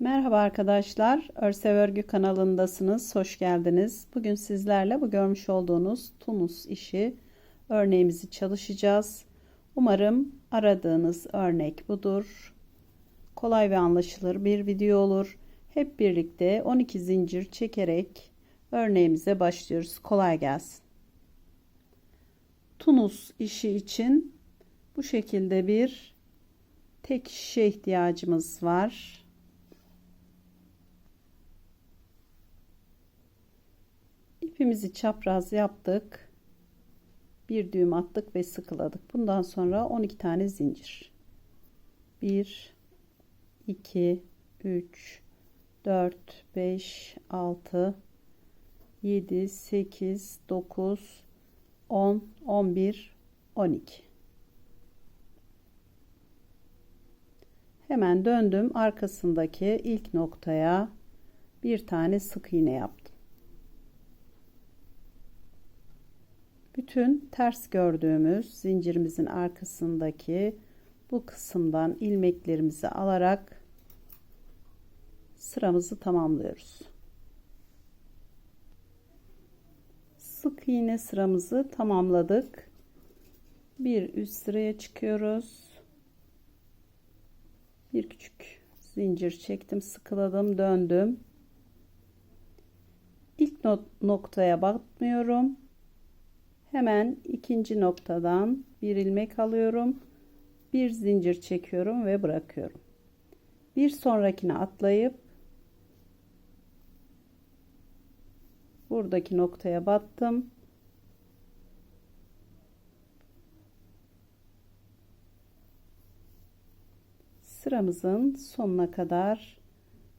Merhaba arkadaşlar, Örsev Örgü kanalındasınız. Hoş geldiniz. Bugün sizlerle bu görmüş olduğunuz Tunus işi örneğimizi çalışacağız. Umarım aradığınız örnek budur. Kolay ve anlaşılır bir video olur. Hep birlikte 12 zincir çekerek örneğimize başlıyoruz. Kolay gelsin. Tunus işi için bu şekilde bir tek şişe ihtiyacımız var. İpimizi çapraz yaptık. Bir düğüm attık ve sıkıladık. Bundan sonra 12 tane zincir. 1 2 3 4 5 6 7 8 9 10 11 12 Hemen döndüm arkasındaki ilk noktaya bir tane sık iğne yaptım. Bütün ters gördüğümüz zincirimizin arkasındaki bu kısımdan ilmeklerimizi alarak sıramızı tamamlıyoruz. Sık iğne sıramızı tamamladık. Bir üst sıraya çıkıyoruz bir küçük zincir çektim sıkıladım döndüm ilk noktaya batmıyorum hemen ikinci noktadan bir ilmek alıyorum bir zincir çekiyorum ve bırakıyorum bir sonrakine atlayıp buradaki noktaya battım sıramızın sonuna kadar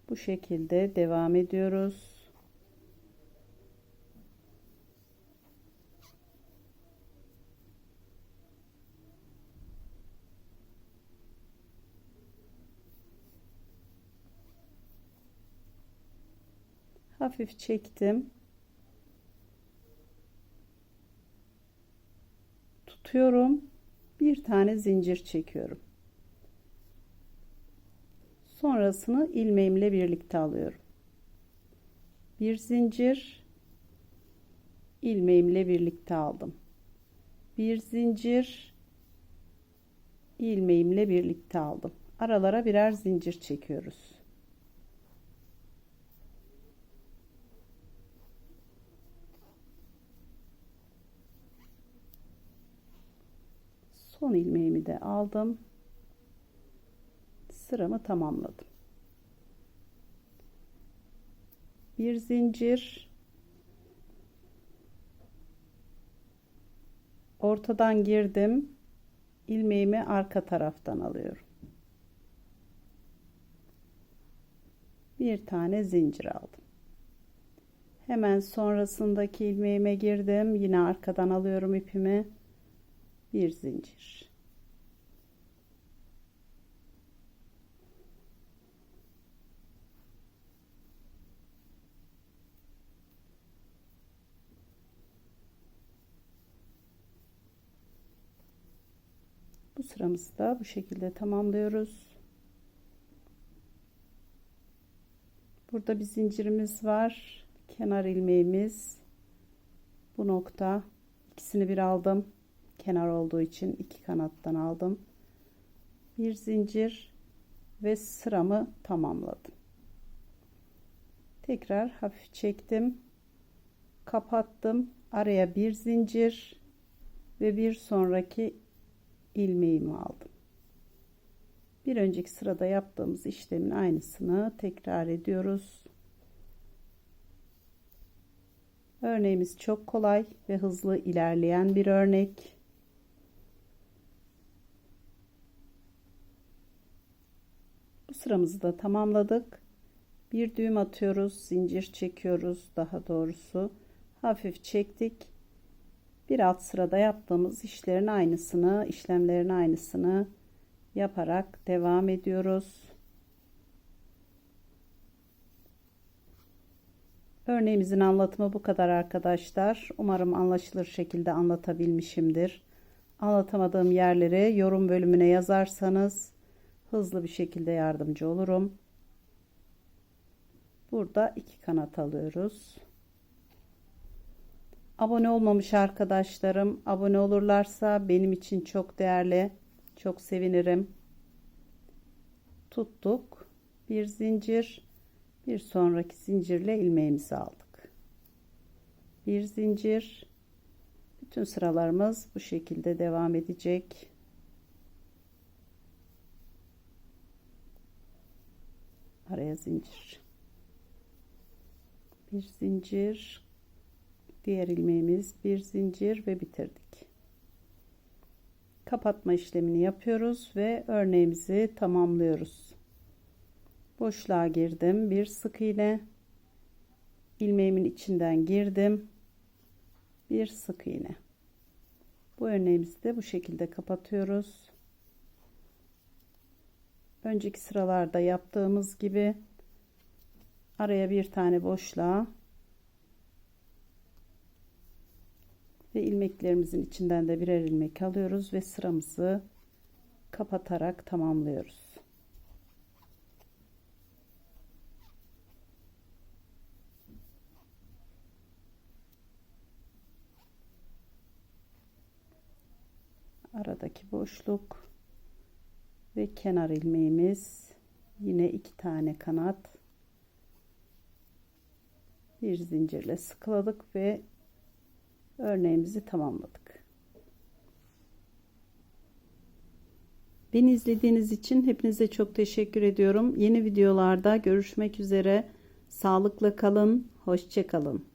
bu şekilde devam ediyoruz. Hafif çektim. Tutuyorum. Bir tane zincir çekiyorum. Sonrasını ilmeğimle birlikte alıyorum. Bir zincir ilmeğimle birlikte aldım. Bir zincir ilmeğimle birlikte aldım. Aralara birer zincir çekiyoruz. Son ilmeğimi de aldım sıramı tamamladım. Bir zincir ortadan girdim. ilmeğimi arka taraftan alıyorum. Bir tane zincir aldım. Hemen sonrasındaki ilmeğime girdim. Yine arkadan alıyorum ipimi. Bir zincir. Bu sıramızı da bu şekilde tamamlıyoruz. Burada bir zincirimiz var. Kenar ilmeğimiz. Bu nokta. ikisini bir aldım. Kenar olduğu için iki kanattan aldım. Bir zincir ve sıramı tamamladım. Tekrar hafif çektim. Kapattım. Araya bir zincir ve bir sonraki ilmeğimi aldım. Bir önceki sırada yaptığımız işlemin aynısını tekrar ediyoruz. Örneğimiz çok kolay ve hızlı ilerleyen bir örnek. Sıramızı da tamamladık. Bir düğüm atıyoruz, zincir çekiyoruz daha doğrusu. Hafif çektik bir alt sırada yaptığımız işlerin aynısını işlemlerin aynısını yaparak devam ediyoruz örneğimizin anlatımı bu kadar arkadaşlar umarım anlaşılır şekilde anlatabilmişimdir anlatamadığım yerleri yorum bölümüne yazarsanız hızlı bir şekilde yardımcı olurum Burada iki kanat alıyoruz. Abone olmamış arkadaşlarım abone olurlarsa benim için çok değerli. Çok sevinirim. Tuttuk. Bir zincir. Bir sonraki zincirle ilmeğimizi aldık. Bir zincir. Bütün sıralarımız bu şekilde devam edecek. Araya zincir. Bir zincir. Diğer ilmeğimiz bir zincir ve bitirdik. Kapatma işlemini yapıyoruz ve örneğimizi tamamlıyoruz. Boşluğa girdim. Bir sık iğne ilmeğimin içinden girdim. Bir sık iğne. Bu örneğimizi de bu şekilde kapatıyoruz. Önceki sıralarda yaptığımız gibi araya bir tane boşluğa ve ilmeklerimizin içinden de birer ilmek alıyoruz ve sıramızı kapatarak tamamlıyoruz. aradaki boşluk ve kenar ilmeğimiz yine iki tane kanat bir zincirle sıkıladık ve örneğimizi tamamladık. Beni izlediğiniz için hepinize çok teşekkür ediyorum. Yeni videolarda görüşmek üzere. Sağlıkla kalın, hoşça kalın.